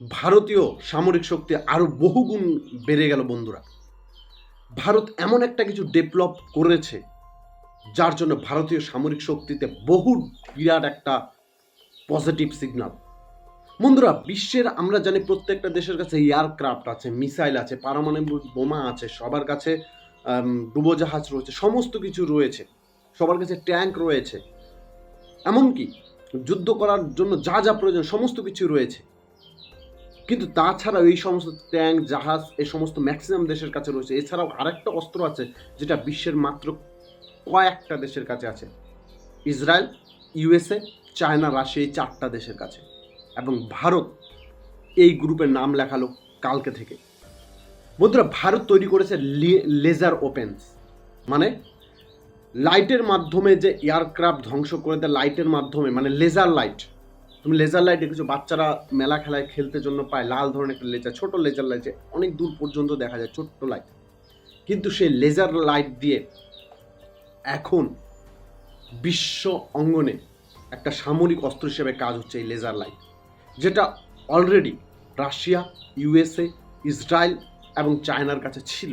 ভারতীয় সামরিক শক্তি আরও বহুগুণ বেড়ে গেল বন্ধুরা। ভারত এমন একটা কিছু ডেভেলপ করেছে, যার জন্য ভারতীয় সামরিক শক্তিতে বহু বিরাট একটা পজিটিভ সিগন্যাল বন্ধুরা, বিশ্বের আমরা জানি প্রত্যেকটা দেশের কাছে এয়ারক্রাফট আছে মিসাইল আছে, পারমাণবিক বোমা আছে, সবার কাছে ডুবোজাহাজ রয়েছে, সমস্ত কিছু রয়েছে, সবার কাছে ট্যাঙ্ক রয়েছে। এমনকি যুদ্ধ করার জন্য যা যা প্রয়োজন, সমস্ত কিছু রয়েছে। কিন্তু তাছাড়াও এই সমস্ত ট্যাঙ্ক, জাহাজ, এই সমস্ত ম্যাক্সিমাম দেশের কাছে রয়েছে। এছাড়াও আরেকটা অস্ত্র আছে, যেটা বিশ্বের মাত্র কয়েকটা দেশের কাছে আছে। ইসরায়েল, ইউএসএ, চায়না, রাশিয়া, এই চারটা দেশের কাছে। এবং ভারত, এই গ্রুপের নাম লেখালো কালকে থেকে। বন্ধুরা, ভারত তৈরি করেছে লেজার ওপেন্স। মানে লাইটের মাধ্যমে যে এয়ারক্রাফট ধ্বংস করে দেয়, লাইটের মাধ্যমে মানে লেজার লাইট। তুমি লেজার লাইট দেখেছ, বাচ্চারা মেলা খেলায় খেলতে জন্য পায় লাল ধরনের একটা লেজার ছোট লেজার লাইট অনেক দূর পর্যন্ত দেখা যায়, ছোট্ট লাইট কিন্তু সেই লেজার লাইট দিয়ে এখন বিশ্ব অঙ্গনে একটা সামরিক অস্ত্র হিসেবে কাজ হচ্ছে এই লেজার লাইট যেটা অলরেডি রাশিয়া ইউএসএ ইসরায়েল এবং চায়নার কাছে ছিল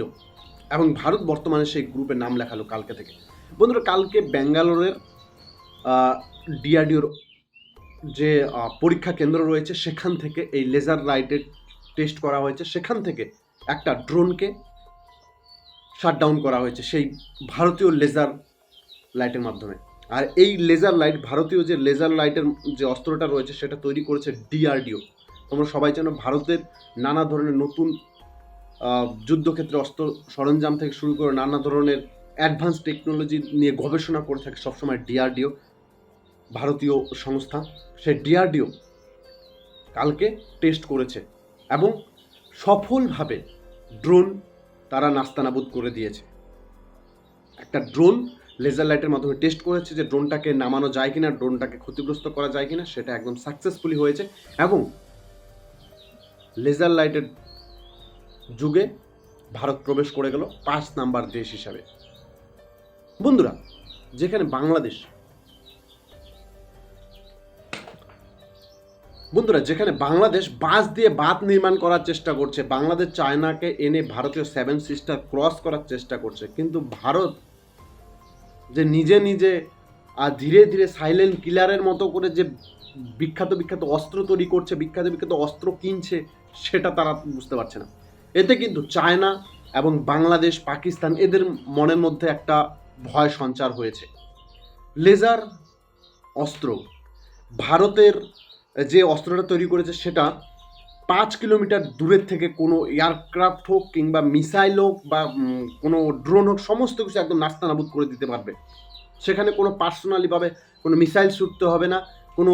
এবং ভারত বর্তমানে সেই গ্রুপে নাম লেখালো কালকে থেকে। বন্ধুরা, কালকে ব্যাঙ্গালোরের ডিআরডিওর যে পরীক্ষা কেন্দ্র রয়েছে, সেখান থেকে এই লেজার লাইটের টেস্ট করা হয়েছে। সেখান থেকে একটা ড্রোনকে শাটডাউন করা হয়েছে, সেই ভারতীয় লেজার লাইটের মাধ্যমে। আর এই লেজার লাইট ভারতীয় যে লেজার লাইটের যে অস্ত্রটা রয়েছে, সেটা তৈরি করেছে ডিআরডিও তোমরা সবাই জানো ভারতের নানা ধরনের নতুন যুদ্ধক্ষেত্রে অস্ত্র সরঞ্জাম থেকে শুরু করে নানা ধরনের অ্যাডভান্স টেকনোলজি নিয়ে গবেষণা করে থাকে সবসময় ডিআরডিও ভারতীয় সংস্থা সেই ডিআরডিও কালকে টেস্ট করেছে এবং সফলভাবে ড্রোন তারা নাস্তানাবুদ করে দিয়েছে। একটা ড্রোন লেজার লাইটের মাধ্যমে টেস্ট করেছে যে ড্রোনটাকে নামানো যায় কিনা ড্রোনটাকে ক্ষতিগ্রস্ত করা যায় কিনা, সেটা একদম সাকসেসফুলি হয়েছে এবং লেজার লাইটের যুগে ভারত প্রবেশ করে গেল পাঁচ নাম্বার দেশ হিসাবে। বন্ধুরা, যেখানে বাংলাদেশ বন্ধুরা, যেখানে বাংলাদেশ বাঁশ দিয়ে বাঁধ নির্মাণ করার চেষ্টা করছে, বাংলাদেশ চায়নাকে এনে ভারতীয় সেভেন সিস্টার ক্রস করার চেষ্টা করছে, কিন্তু ভারত যে নিজে নিজে, আর ধীরে ধীরে সাইলেন্ট কিলারের মতো করে যে বিখ্যাত বিখ্যাত অস্ত্র তৈরি করছে, বিখ্যাত বিখ্যাত অস্ত্র কিনছে, সেটা তারা বুঝতে পারছে না। এতে কিন্তু চায়না এবং বাংলাদেশ, পাকিস্তান এদের মনের মধ্যে একটা ভয় সঞ্চার হয়েছে। লেজার অস্ত্র, ভারতের যে অস্ত্রটা তৈরি করেছে সেটা পাঁচ কিলোমিটার দূরের থেকে কোনো এয়ারক্রাফট হোক কিংবা মিসাইল হোক বা কোনো ড্রোন হোক, সমস্ত কিছু একদম নাস্তানাবুদ করে দিতে পারবে। সেখানে কোনো পার্সোনালিভাবে কোনো মিসাইল ছুটতে হবে না, কোনো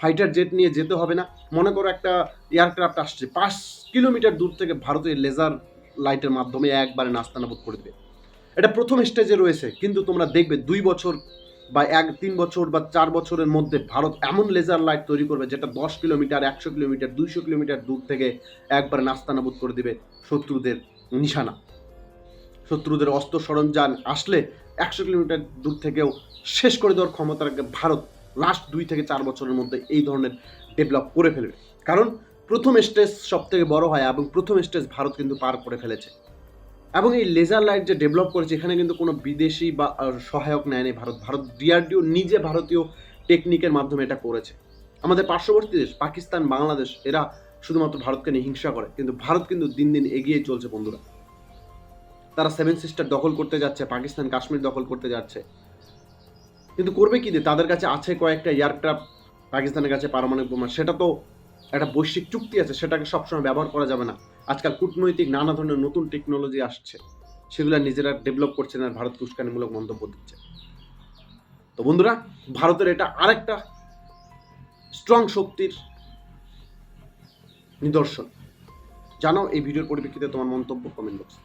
ফাইটার জেট নিয়ে যেতে হবে না। মনে করো একটা এয়ারক্রাফট আসছে, পাঁচ কিলোমিটার দূর থেকে ভারতের লেজার লাইটের মাধ্যমে একবারে নাস্তানাবুদ করে দেবে। এটা প্রথম স্টেজে রয়েছে, কিন্তু তোমরা দেখবে দুই বছর বা এক তিন বছর বা চার বছরের মধ্যে ভারত এমন লেজার লাইট তৈরি করবে যেটা দশ কিলোমিটার, একশো কিলোমিটার, দুইশো কিলোমিটার দূর থেকে একবারে নাস্তানাবুদ করে দিবে শত্রুদের নিশানা। শত্রুদের অস্ত্র সরঞ্জাম আসলে একশো কিলোমিটার দূর থেকেও শেষ করে দেওয়ার ক্ষমতা রাখবে ভারত লাস্ট দুই থেকে চার বছরের মধ্যে এই ধরনের ডেভেলপ করে ফেলবে। কারণ প্রথম স্টেজ সব থেকে বড় হয় এবং প্রথম স্টেজ ভারত কিন্তু পার করে ফেলেছে। এবং এই লেজার লাইট যে ডেভেলপ করেছে, এখানে কিন্তু কোনো বিদেশি বা সহায়ক নেয়নি ভারত। ভারত ডিআরডিও নিজে ভারতীয় টেকনিকের মাধ্যমে এটা করেছে। আমাদের পার্শ্ববর্তী দেশ, পাকিস্তান, বাংলাদেশ, এরা শুধুমাত্র ভারতকে নিয়ে হিংসা করে, কিন্তু ভারত কিন্তু দিন দিন এগিয়ে চলছে বন্ধুরা। তারা সেভেন সিস্টার দখল করতে যাচ্ছে, পাকিস্তান, কাশ্মীর দখল করতে যাচ্ছে। কিন্তু করবে কি দিয়ে তাদের কাছে আছে কয়েকটা এয়ারক্রাফট পাকিস্তানের কাছে পারমাণবিক বোমা। সেটা তো একটা বৈশ্বিক চুক্তি আছে, সেটাকে সবসময় ব্যবহার করা যাবে না। আজকাল কূটনৈতিক নানা ধরনের নতুন টেকনোলজি আসছে। সেগুলো নিজেরা ডেভেলপ করছেন আর ভারত উস্কানিমূলক মন্তব্য দিচ্ছে। তো বন্ধুরা, ভারতের এটা আরেকটা স্ট্রং শক্তির নিদর্শন। জানাও এই ভিডিওর পরিপ্রেক্ষিতে তোমার মন্তব্য কমেন্ট বক্সে